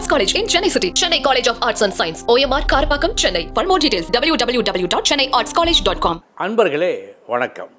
Arts college in Chennai city Chennai college of arts and science OMR Karapakkam Chennai for more details W W W dot Chennai arts college dot com அன்பர்களே வணக்கம்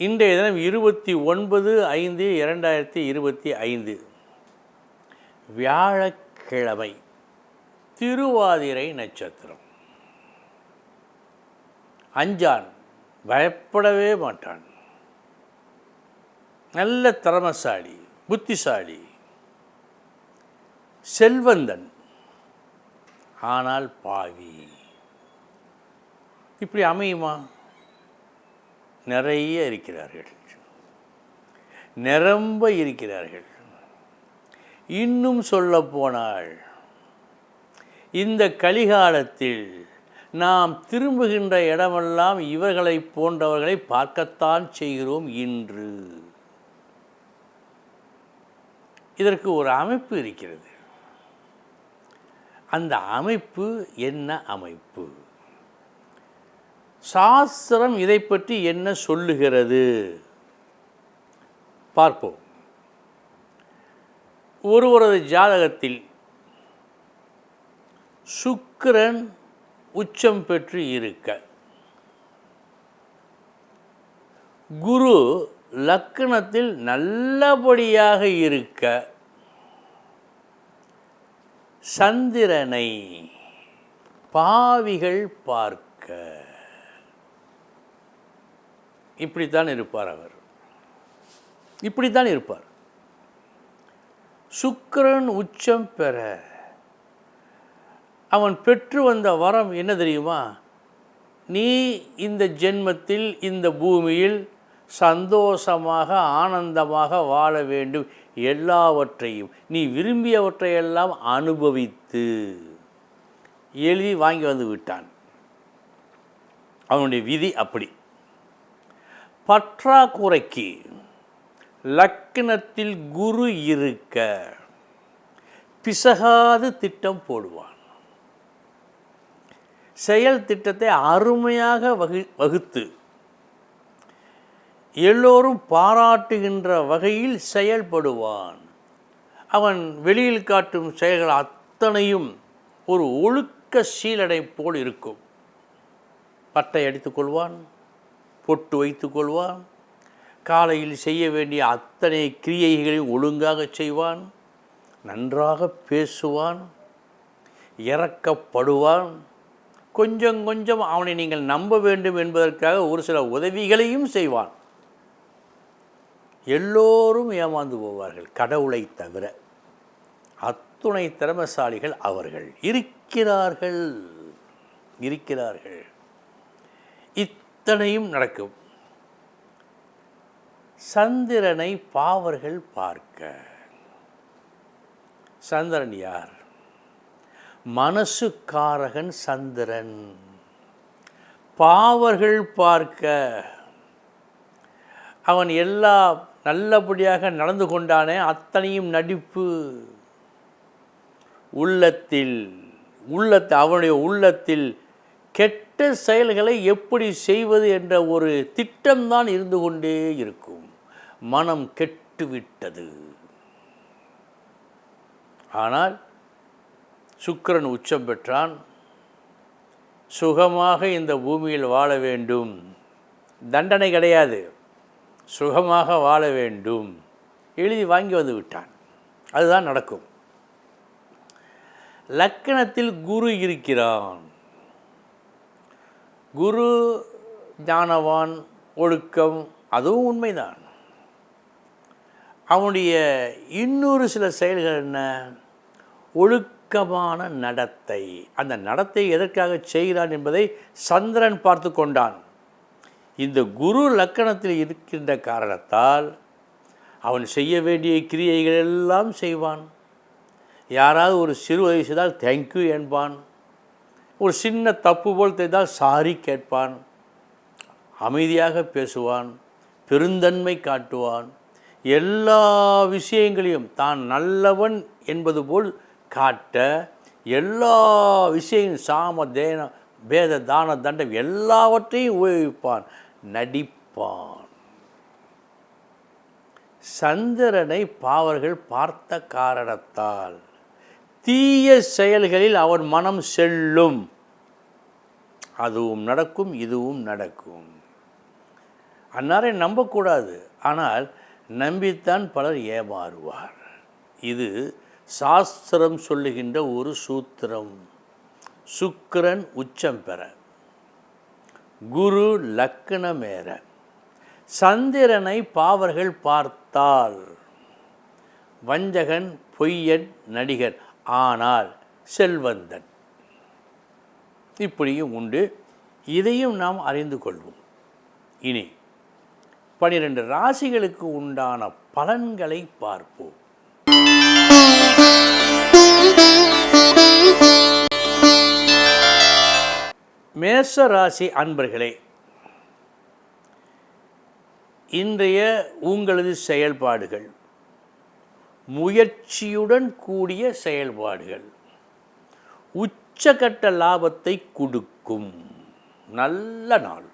இன்றைய தினம் இருபத்தி ஒன்பது ஐந்து இரண்டாயிரத்தி இருபத்தி ஐந்து வியாழக்கிழமை திருவாதிரை நட்சத்திரம் அஞ்சான் பயப்படவே மாட்டான் நல்ல திறமசாலி புத்திசாலி செல்வந்தன் ஆனால் பாவி. இப்படி அமையுமா? நிறைய இருக்கிறார்கள். நிரம்ப இருக்கிறார்கள். இன்னும் சொல்ல போனால் இந்த கலிகாலத்தில் நாம் திரும்புகின்ற இடமெல்லாம் இவர்களைப் போன்றவர்களை பார்க்கத்தான் செய்கிறோம் இன்று. இதற்கு ஒரு அமைப்பு இருக்கிறது. அந்த அமைப்பு என்ன அமைப்பு? சாஸ்திரம் இதை பற்றி என்ன சொல்லுகிறது? பார்ப்போம். ஒருவரது ஜாதகத்தில் சுக்கிரன் உச்சம் பெற்று இருக்க குரு லக்கணத்தில் நல்லபடியாக இருக்க சந்திரனை பாவிகள் பார்க்க. இப்படித்தான் இருப்பார் அவர். இப்படித்தான் இருப்பார். சுக்கிரன் உச்சம் பெற. அவன் பெற்று வந்த வரம் என்ன தெரியுமா? நீ இந்த ஜென்மத்தில் இந்த பூமியில் சந்தோஷமாக ஆனந்தமாக வாழ வேண்டும். எல்லாவற்றையும். நீ விரும்பியவற்றையெல்லாம் அனுபவித்து. எழுதி வாங்கி வந்து விட்டான். அவனுடைய விதி அப்படி. பற்றாக்குறைக்கு லக்னத்தில் குரு இருக்க பிசகாது திட்டம் போடுவான். செயல் திட்டத்தை அருமையாக வகு வகுத்து எல்லோரும் பாராட்டுகின்ற வகையில் செயல்படுவான். அவன் வெளியில் காட்டும் செயல்கள் அத்தனையும் ஒரு ஒழுக்க சீலடை போல் இருக்கும். பட்டை அடித்துக்கொள்வான் பொட்டு வைத்துக்கொள்வான் காலையில் செய்ய வேண்டிய அத்தனை கிரியைகளையும் ஒழுங்காக செய்வான் நன்றாக பேசுவான் இறக்கப்படுவான் கொஞ்சம் கொஞ்சம் அவனை நீங்கள் நம்ப வேண்டும் என்பதற்காக ஒரு சில உதவிகளையும் செய்வான். எல்லோரும் ஏமாந்து போவார்கள் கடவுளை தவிர. அத்துணை திறமசாலிகள் அவர்கள். இருக்கிறார்கள். இருக்கிறார்கள். இத்தனையும் நடக்கும். சந்திரனை பாவர்கள் பார்க்க. சந்திரன் யார்? மனசுக்காரகன் சந்திரன். பாவர்கள் பார்க்க. அவன் எல்லா நல்லபடியாக நடந்து கொண்டானே அத்தனையும் நடிப்பு. உள்ளத்தில் உள்ளத்தை அவனுடைய உள்ளத்தில் கெட்ட செயல்களை எப்படி செய்வது என்ற ஒரு திட்டம்தான் இருந்து கொண்டே இருக்கும். மனம் கெட்டுவிட்டது. ஆனால் சுக்கிரன் உச்சம் பெற்றான். சுகமாக இந்த பூமியில் வாழ வேண்டும். தண்டனை கிடையாது. சுகமாக வாழ வேண்டும். எழுதி வாங்கி வந்து விட்டான். அதுதான் நடக்கும். லக்கணத்தில் குரு இருக்கிறான். குரு ஞானவான் ஒழுக்கம் அதுவும் உண்மைதான். அவனுடைய இன்னொரு சில செயல்கள் என்ன? ஒழுக்கமான நடத்தை. அந்த நடத்தை எதற்காக செய்கிறான் என்பதை சந்திரன் பார்த்து கொண்டான். இந்த குரு லக்கணத்தில் இருக்கின்ற காரணத்தால் அவன் செய்ய வேண்டிய கிரியைகள் எல்லாம் செய்வான். யாராவது ஒரு சிறு உதவி செய்தால் தேங்க்யூ என்பான். ஒரு சின்ன தப்பு போல் தெரிந்தால் சாரி கேட்பான். அமைதியாக பேசுவான் பெருந்தன்மை காட்டுவான். எல்லா விஷயங்களையும் தான் நல்லவன் என்பது போல் காட்ட எல்லா விஷயம் சாம தேன பேத தான தண்டம் எல்லாவற்றையும் உபயோகிப்பான். நடிப்பான். சந்திரனை பாவர்கள் பார்த்த காரணத்தால் தீய செயல்களில் அவன் மனம் செல்லும். அதுவும் நடக்கும் இதுவும் நடக்கும். அன்னாரை நம்பக்கூடாது ஆனால் நம்பித்தான் பலர் ஏமாறுவார். இது சாஸ்திரம் சொல்லுகின்ற ஒரு சூத்திரம். சுக்கிரன் உச்சம் பெற. குரு லக்னமேற சந்திரனை பாவர்கள் பார்த்தால் வஞ்சகன் பொய்யன் நடிகன் ஆனால் செல்வந்தன். இப்படியும் உண்டு. இதையும் நாம் அறிந்து கொள்வோம். இனி பனிரெண்டு ராசிகளுக்கு உண்டான பலன்களை பார்ப்போம். மேச ராசி அன்பர்களே இன்றைய உங்களது செயல்பாடுகள் முயற்சியுடன் கூடிய செயல்பாடுகள் உச்சகட்ட லாபத்தை கொடுக்கும். நல்ல நாள்.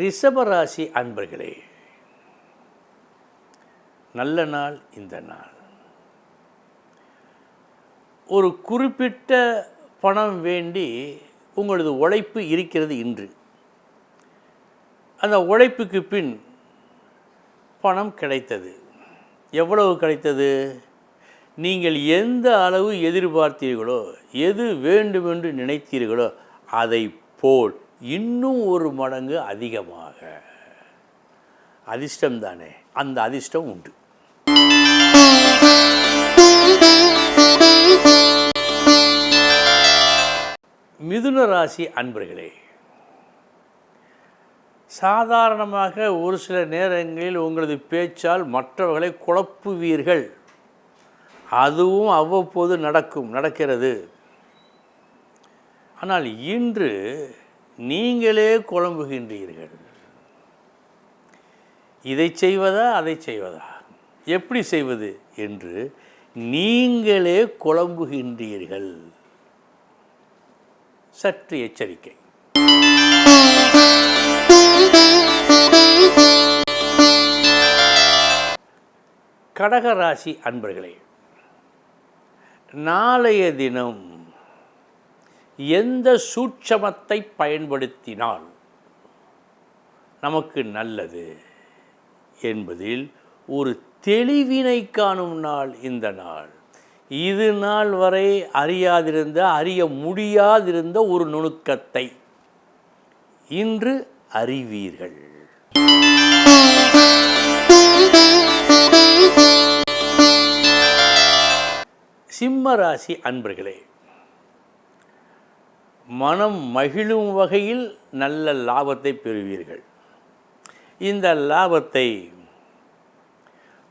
ரிஷபராசி அன்பர்களே நல்ல நாள் இந்த நாள். ஒரு குறிப்பிட்ட பணம் வேண்டி உங்களது உழைப்பு இருக்கிறது இன்று. அந்த உழைப்புக்கு பின் பணம் கிடைத்தது. எவ்வளவு கிடைத்தது? நீங்கள் எந்த அளவு எதிர்பார்த்தீர்களோ எது வேண்டுமென்று நினைத்தீர்களோ அதை போல் இன்னும் ஒரு மடங்கு அதிகமாக. அதிர்ஷ்டம் தானே அந்த அதிர்ஷ்டம் உண்டு. மிதுன ராசி அன்பர்களே சாதாரணமாக ஒரு சில நேரங்களில் உங்களது பேச்சால் மற்றவர்களை குழப்புவீர்கள். அதுவும் அவ்வப்போது நடக்கும் நடக்கிறது. ஆனால் இன்று நீங்களே குழம்புகின்றீர்கள். இதை செய்வதா அதை செய்வதா? எப்படி செய்வது என்று நீங்களே குழம்புகின்றீர்கள். சற்று எச்சரிக்கை. கடகராசி அன்பர்களே நாளைய தினம் எந்த சூட்சமத்தை பயன்படுத்தினால் நமக்கு நல்லது என்பதில் ஒரு தெளிவினை காணும் நாள் இந்த நாள். இது நாள் வரை அறியாதிருந்த அறிய முடியாதிருந்த ஒரு நுணுக்கத்தை இன்று அறிவீர்கள். சிம்ம ராசி அன்பர்களே மனம் மகிழும் வகையில் நல்ல லாபத்தை பெறுவீர்கள். இந்த லாபத்தை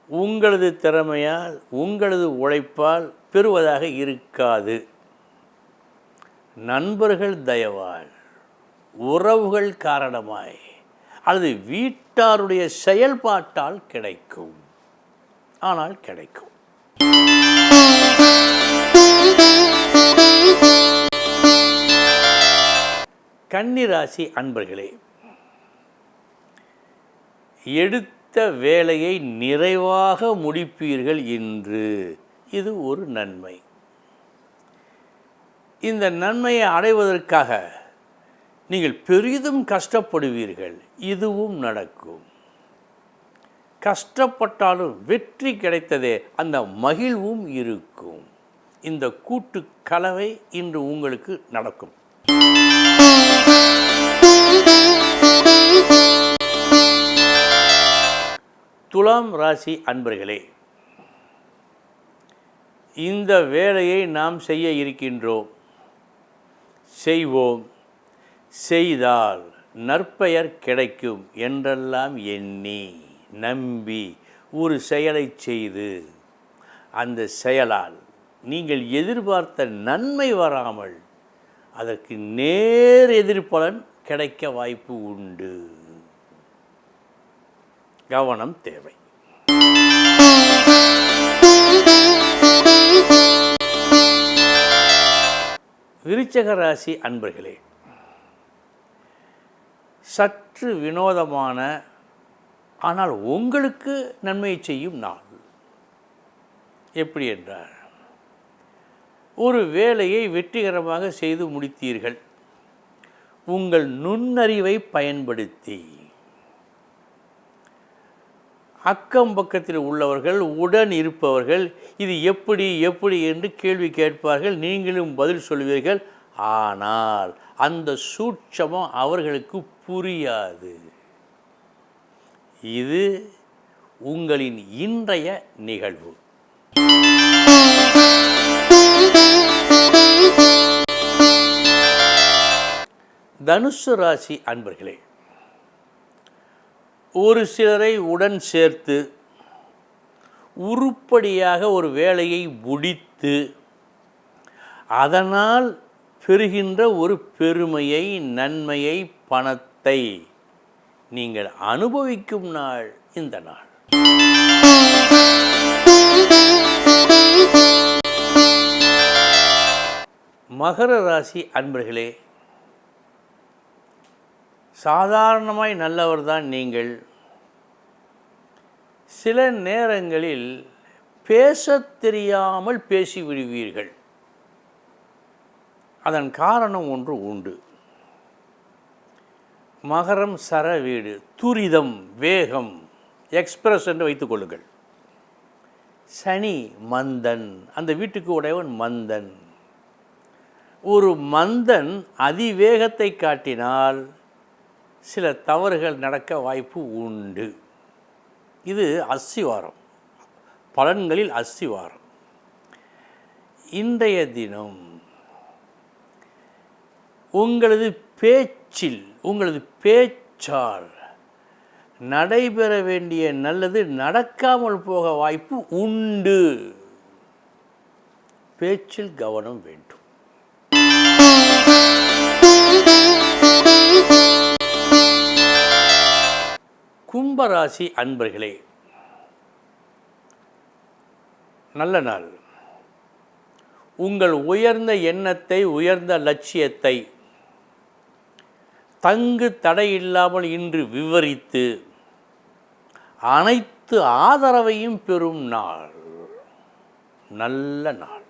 உங்களது திறமையால் உங்களது உழைப்பால் பெறுவதாக இருக்காது. நண்பர்கள் தயவால் உறவுகள் காரணமாய் அல்லது வீட்டாருடைய செயல்பாட்டால் கிடைக்கும். ஆனால் கிடைக்கும். கன்னிராசி அன்பர்களே எடுத்த வேலையை நிறைவாக முடிப்பீர்கள் என்று. இது ஒரு நன்மை. இந்த நன்மையை அடைவதற்காக நீங்கள் பெரிதும் கஷ்டப்படுவீர்கள். இதுவும் நடக்கும். கஷ்டப்பட்டாலும் வெற்றி கிடைத்ததே அந்த மகிழ்வும் இருக்கும். இந்த கூட்டு கலவை இன்று உங்களுக்கு நடக்கும். துலாம் ராசி அன்பர்களே இந்த வேலையை நாம் செய்ய இருக்கின்றோம். செய்வோம். செய்தால் நற்பெயர் கிடைக்கும் என்றெல்லாம் எண்ணி நம்பி ஒரு செயலை செய்து அந்த செயலால் நீங்கள் எதிர்பார்த்த நன்மை வராமல் அதற்கு நேர் எதிர்பலன் கிடைக்க வாய்ப்பு உண்டு. கவனம் தேவை. விருச்சக ராசி அன்பர்களே சற்று வினோதமான ஆனால் உங்களுக்கு நன்மையை செய்யும் நாள். எப்படி என்றார் ஒரு வேலையை வெற்றிகரமாக செய்து முடித்தீர்கள். உங்கள் நுண்ணறிவை பயன்படுத்தி அக்கம் பக்கத்தில் உள்ளவர்கள் உடன் இருப்பவர்கள் இது எப்படி எப்படி என்று கேள்வி கேட்பார்கள் நீங்களும் பதில் சொல்வீர்கள். ஆனால் அந்த சூட்சமம் அவர்களுக்கு புரியாது. இது உங்களின் இன்றைய நிகழ்வு. தனுசு ராசி அன்பர்களே ஒரு சிலரை உடன் சேர்த்து உருப்படியாக ஒரு வேலையை முடித்து அதனால் பெறுகின்ற ஒரு பெருமையை நன்மையை பணத்தை நீங்கள் அனுபவிக்கும் நாள் இந்த நாள். மகர ராசி அன்பர்களே சாதாரணமாய் நல்லவர்தான் நீங்கள். சில நேரங்களில் பேசத் தெரியாமல் பேசி விடுவீர்கள் அதன் காரணம் ஒன்று உண்டு. மகரம் சர வீடு துரிதம் வேகம் எக்ஸ்பிரஸ் என்று வைத்துக்கொள்ளுங்கள் சனி மந்தன் அந்த வீட்டுக்கு உடையவன் மந்தன். ஒரு மந்தன் அதிவேகத்தை காட்டினால் சில தவறுகள் நடக்க வாய்ப்பு உண்டு. இது அஸ்திவாரம். பலன்களில் அஸ்திவாரம். இன்றைய தினம் உங்களது பேச்சில் உங்களது பேச்சால் நடைபெற வேண்டிய நல்லது நடக்காமல் போக வாய்ப்பு உண்டு. பேச்சில் கவனம் வேண்டும். கும்பராசி அன்பர்களே நல்ல நாள். உங்கள் உயர்ந்த எண்ணத்தை உயர்ந்த லட்சியத்தை தங்கு தடையில்லாமல் இன்று விவரித்து அனைத்து ஆதரவையும் பெறும் நாள். நல்ல நாள்.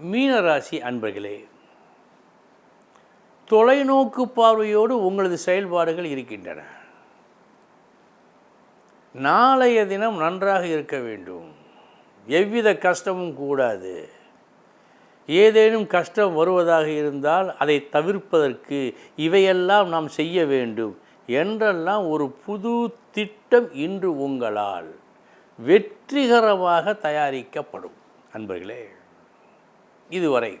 மீனராசி அன்பர்களே தொலைநோக்கு பார்வையோடு உங்களது செயல்பாடுகள் இருக்கின்றன. நாளைய தினம் நன்றாக இருக்க வேண்டும். எவ்வித கஷ்டமும் கூடாது. ஏதேனும் கஷ்டம் வருவதாக இருந்தால் அதை தவிர்ப்பதற்கு இவையெல்லாம் நாம் செய்ய வேண்டும் என்றெல்லாம் ஒரு புது திட்டம் இன்று உங்களால் வெற்றிகரமாக தயாரிக்கப்படும். அன்பர்களே இதுவரை